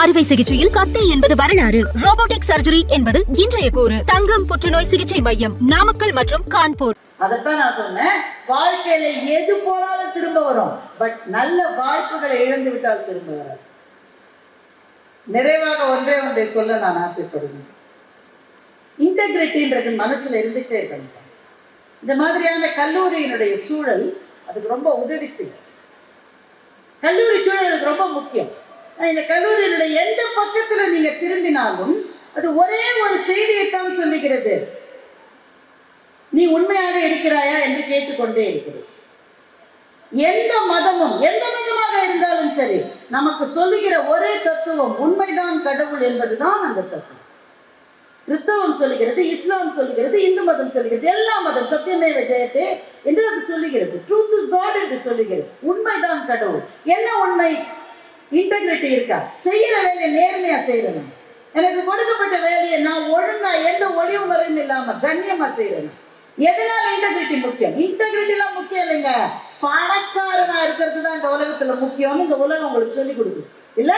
அறுவை சிகிச்சையில் கத்தை என்பது வரலாறு. ரோபோட்டிக் சர்ஜரி என்பது இன்றைய கூறு. தங்கம் புற்றுநோய் சிகிச்சை மையம் நாமக்கல் மற்றும் கான்பூர். அதைத்தான் நான் சொன்னேன். வாழ்க்கையில எது போனாலும் திரும்ப வரும். பட் நல்ல வாய்ப்புகளை இழந்து விட்டால் திரும்ப வரும் நிறைவாக ஒன்றே ஒன்றை சொல்ல நான் ஆசைப்படுகிறேன். இன்டெகிரிட்டின்றது மனசுல இருந்துட்டே இருக்கணும். இந்த மாதிரியான கல்லூரியினுடைய சூழல் அதுக்கு ரொம்ப உதவி செய்யும். கல்லூரி சூழல் ரொம்ப முக்கியம். இந்த கல்லூரியினுடைய எந்த பக்கத்துல நீங்க திரும்பினாலும் அது ஒரே ஒரு செய்தியைத்தான் சொல்லுகிறது. நீ உண்மையாக இருக்கிறாயா என்று கேட்டுக்கொண்டே இருக்கிறது. எந்த மதமும் எந்த மதமாக இருந்தாலும் சரி நமக்கு சொல்லுகிற ஒரே தத்துவம் உண்மைதான் கடவுள் என்பதுதான் அந்த தத்துவம். கிறிஸ்தவம் சொல்லுகிறது இஸ்லாம் சொல்லுகிறது இந்து மதம் சொல்லுகிறது எல்லா மதம் சத்தியமே விஜயத்தே என்று அது சொல்லுகிறது. ட்ரூத் இஸ் காட் என்று சொல்லுகிறது. உண்மைதான் கடவுள். என்ன உண்மை? இன்டெகிரிட்டி இருக்கா? செய்யற வேலையை நேர்மையா செய்யறேன் எனக்கு கொடுக்கப்பட்ட வேலையை நான் ஒழுங்கா எந்த ஒளிவு முறையும் இல்லாம கண்ணியமா செய்யறேன் எதனால இன்டெகிரிட்டி முக்கியம்? இன்டெகிரிட்டி எல்லாம் முக்கியம் இல்லைங்க. பணக்காரனா இருக்கிறது தான் இந்த உலகத்துல முக்கியம்னு இந்த உலகம் உங்களுக்கு சொல்லி கொடுக்குது. இல்ல?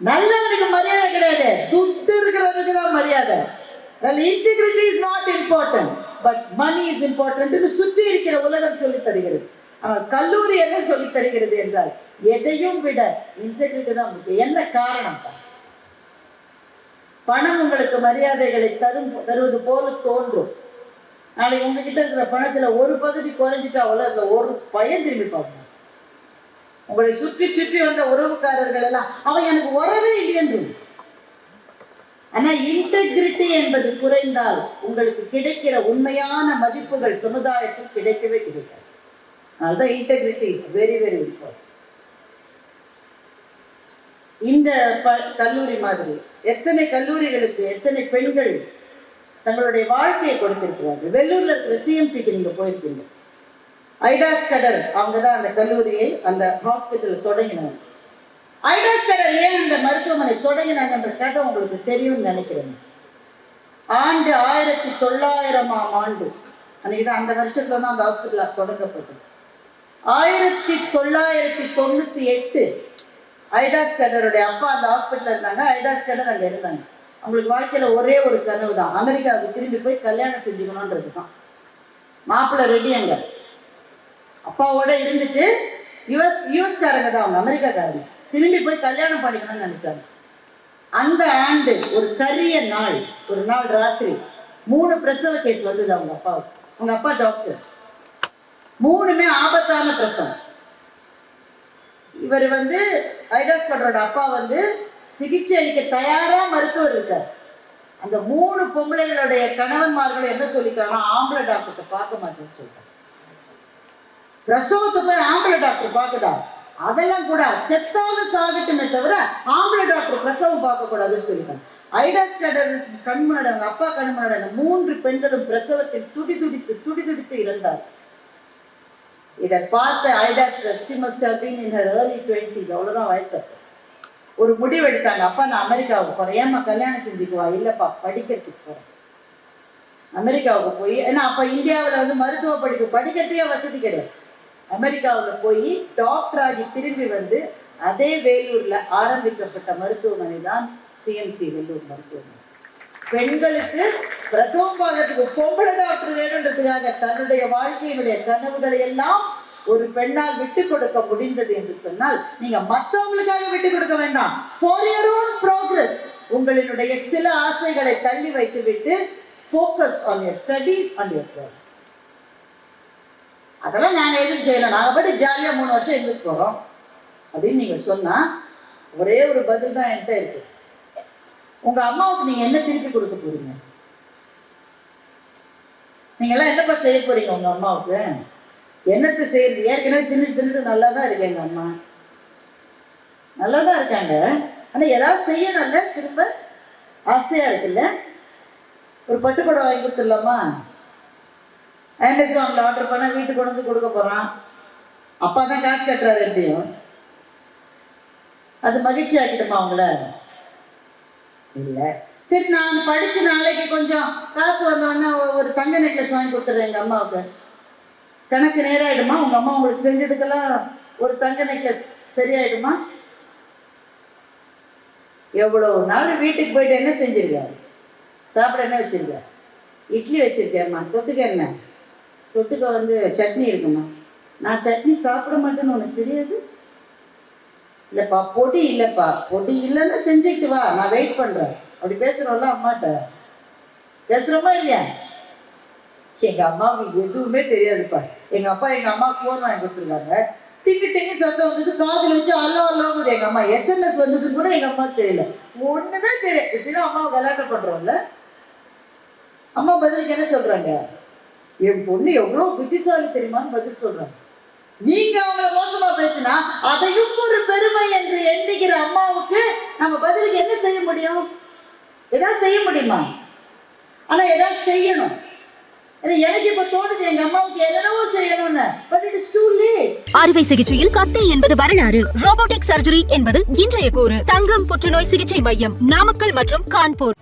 நல்லவனுக்கு மரியாதை கிடையாது. துட்டு இருக்கிறவனுக்கு தான் மரியாதை. Integrity is not important but money is இம்பார்ட்டன்ட்னு சுற்றி இருக்கிற உலகம் சொல்லி தருகிறது. கல்லூரி என்ன சொல்லி தருகிறது என்றால் எதையும் விட இன்டெகிரிட்டி தான் முக்கியம். என்ன காரணம்? தான் பணம் உங்களுக்கு மரியாதைகளை தரும் தருவது போல தோன்றும். நாளைக்கு உங்ககிட்ட இருக்கிற பணத்துல ஒரு பகுதி குறைஞ்சிட்டா உலக ஒரு பயன் திரும்பி பார்க்கணும் உங்களை சுற்றி சுற்றி வந்த உறவுக்காரர்கள் எல்லாம் அவன் எனக்கு உறவே இல்லையென்று ஆனா இன்டெகிரிட்டி என்பது குறைந்தால் உங்களுக்கு கிடைக்கிற உண்மையான மதிப்புகள் சமுதாயத்தில் கிடைக்கவே கிடைக்காது. அதனால்தான் integrity is very very important இந்த ப- கல்லூரி மாதிரி எத்தனை கல்லூரிகளுக்கு எத்தனை பெண்கள் தங்களுடைய வாழ்க்கையை கொடுத்திருக்கிறார்கள்? வெள்ளூர்ல இருக்கிற சிஎம்சிக்கு நீங்க போயிருக்கீங்க. ஐடாஸ் கடல் அவங்க தான் அந்த கல்லூரியை அந்த ஹாஸ்பிட்டல் தொடங்கினாங்க. ஐடாஸ் கடல் ஏன் அந்த மருத்துவமனை தொடங்கினாங்கன்ற கதை உங்களுக்கு தெரியும்னு நினைக்கிறேன். ஆண்டு ஆயிரத்தி தொள்ளாயிரமாம் ஆண்டு. அன்னைக்கு தான் அந்த வருஷத்துல தான் அந்த ஹாஸ்பிட்டல் தொடங்கப்பட்டது. ஆயிரத்தி தொள்ளாயிரத்தி தொண்ணூத்தி எட்டு ஐடாஸ் கடருடைய அப்பா அந்த ஹாஸ்பிட்டல் இருந்தாங்க. ஐடாஸ் கடர் அங்க இருந்தாங்க. அவங்களுக்கு வாழ்க்கையில ஒரே ஒரு கனவு தான். அமெரிக்காவுக்கு திரும்பி போய் கல்யாணம் செஞ்சுக்கணுன்றது தான் மாப்பிள்ளை ரெடி அங்க. அப்பாவோட இருந்துட்டு யுஎஸ் யூஎஸ்காரங்க தான் அவங்க அமெரிக்காக்காரங்க திரும்பி போய் கல்யாணம் பண்ணிக்கணும்னு நினைச்சாங்க. அந்த ஆண்டு ஒரு கரிய நாள் ஒரு நாள் ராத்திரி மூணு பிரசவ கேஸ் வந்தது அவங்க அப்பாவுக்கு. அவங்க அப்பா டாக்டர் மூணுமே ஆபத்தான பிரசவம். இவர் வந்து ஐடாஸ் பட்ரோட அப்பா வந்து சிகிச்சை அளிக்க தயாரா மருத்துவர் இருக்கார். அந்த மூணு பொம்பளைகளுடைய கணவன்மார்கள் என்ன சொல்லிக்கிறாங்கன்னா ஆம்பளை டாக்டர்கிட்ட பார்க்க மாட்டேன்னு சொல்றாங்க பிரசவத்தை போய் ஆம்பளை டாக்டர் பார்க்குதா? அதெல்லாம் கூட செத்தாவது சாகட்டுமே தவிர ஆம்பளை டாக்டர் பிரசவம் பார்க்க கூடாதுன்னு சொல்லிட்டாங்க. ஐடாஸ் கடர் கண் அவங்க அப்பா கண் மூன்று பெண்களும் பிரசவத்தில் துடி துடித்து துடி துடித்து இறந்தார் இதை பார்த்த I thought she must have been in her early twenties அவ்வளோதான் வயசு. ஒரு முடிவு எடுத்தாங்க. அப்பா நான் அமெரிக்காவுக்கு போகிறேன் ஏம்மா கல்யாணம் செஞ்சுக்குவா இல்லைப்பா படிக்கிறதுக்கு போகிறேன் அமெரிக்காவுக்கு போய் ஏன்னா அப்போ இந்தியாவில் வந்து மருத்துவ படிப்பு படிக்கிறதுக்கே வசதி கிடையாது. அமெரிக்காவில் போய் டாக்டராகி திரும்பி வந்து அதே வேலூரில் ஆரம்பிக்கப்பட்ட மருத்துவமனை தான் சிஎம்சி வேலூர் மருத்துவமனை. பெண்களுக்கு பிரசவம் பார்க்கறதுக்கு பொம்பளை டாக்டர் வேணுன்றதுக்காக தன்னுடைய வாழ்க்கையினுடைய கனவுகளை எல்லாம் ஒரு பெண்ணால் விட்டு கொடுக்க முடிந்தது என்று சொன்னால் நீங்க மத்தவங்களுக்காக விட்டு கொடுக்க வேண்டாம். ஃபார் யுவர் ஓன் ப்ரோக்ரஸ் உங்களினுடைய சில ஆசைகளை தள்ளி வைத்து விட்டு focus on your studies on your progress அதெல்லாம் நாங்க எதுவும் செய்யலாம் நாங்க படி ஜாலியா மூணு வருஷம் எங்களுக்கு போறோம். அப்படின்னு நீங்க சொன்னா ஒரே ஒரு பதில் தான் என்கிட்ட இருக்கு. உங்க அம்மாவுக்கு நீங்க என்ன திருப்பி கொடுக்க போறீங்க? நீங்க எல்லாம் என்னப்பா செய்ய போறீங்க உங்க அம்மாவுக்கு? என்னத்தை செய்யறது? ஏற்கனவே தின்னு தின்னுட்டு நல்லா தான் இருக்கு எங்க அம்மா. நல்லா தான் இருக்காங்க. ஆனா ஏதாவது செய்யணும்ல? திரும்ப? ஆசையா இருக்குல்ல? ஒரு பட்டுப்படம் வாங்கி கொடுத்துடலாமா? அமேசான்ல ஆர்டர் பண்ணால் வீட்டுக்கு கொண்டு வந்து கொடுக்க போறான். அப்பா தான் காசு கட்டுறாரு எப்படியும். அது மகிழ்ச்சி ஆக்கிடுமா அவங்கள இல்லை சரி நான் படிச்சு நாளைக்கு கொஞ்சம் காசு வந்தோடனே ஒரு தங்க நெக்லஸ் வாங்கி கொடுத்துட்றேன் எங்கள் அம்மாவுக்கு. கணக்கு நேராயிடுமா? உங்கள் அம்மா உங்களுக்கு செஞ்சதுக்கெல்லாம் ஒரு தங்க நெக்லஸ் சரியாயிடுமா? எவ்வளோ நாள் வீட்டுக்கு போயிட்டு என்ன செஞ்சிருக்க சாப்பிட என்ன வச்சிருக்க இட்லி வச்சுருக்கேம்மா தொட்டுக்க என்ன? தொட்டுக்க வந்து சட்னி இருக்குமா? நான் சட்னி சாப்பிட மாட்டேன்னு உனக்கு தெரியாது? இல்லைப்பா பொடி இல்லைப்பா. பொடி இல்லைன்னா செஞ்சுக்கிட்டு வா. நான் வெயிட் பண்ணுறேன் அப்படி பேசுகிறோம்ல அம்மாட்ட. பேசுகிறோமா இல்லையா? எங்க அம்மாவுக்கு எதுவுமே தெரியாதுப்பா. எங்கள் அப்பா எங்கள் அம்மா ஃபோன் வாங்கி கொடுத்துருக்காங்க. டிங்கு டிங்கு சத்தம் வந்தது. காதில் வச்சு அல்லோ அல்லோங்குது எங்கள் அம்மா எஸ்எம்எஸ் வந்ததுன்னு கூட எங்கள் அம்மாவுக்கு தெரியல. ஒன்றுமே தெரியல எப்படின்னா அம்மா விளையாட்ட பண்ணுறோம்ல அம்மா பதிலுக்கு என்ன சொல்கிறாங்க என் பொண்ணு எவ்வளோ புத்திசாலி தெரியுமான்னு பதில் சொல்கிறாங்க நீங்க அவங்கள மோசமா பேசினா அதையும் ஒரு பெருமை என்று எண்ணுகிற அம்மாவுக்கு நம்ம பதிலுக்கு என்ன செய்ய முடியும்? ஏதாவது செய்ய முடியுமா? ஆனா ஏதாவது செய்யணும். ஏன்னா எனக்கு இப்ப தோணுது எங்க அம்மாவுக்கு என்னென்னவோ செய்யணும்னு. But it is too late அறுவை சிகிச்சையில் கத்தை என்பது வரலாறு. ரோபோட்டிக் சர்ஜரி என்பது இன்றைய கூறு. தங்கம் புற்றுநோய் சிகிச்சை மையம் நாமக்கல் மற்றும் கான்பூர்.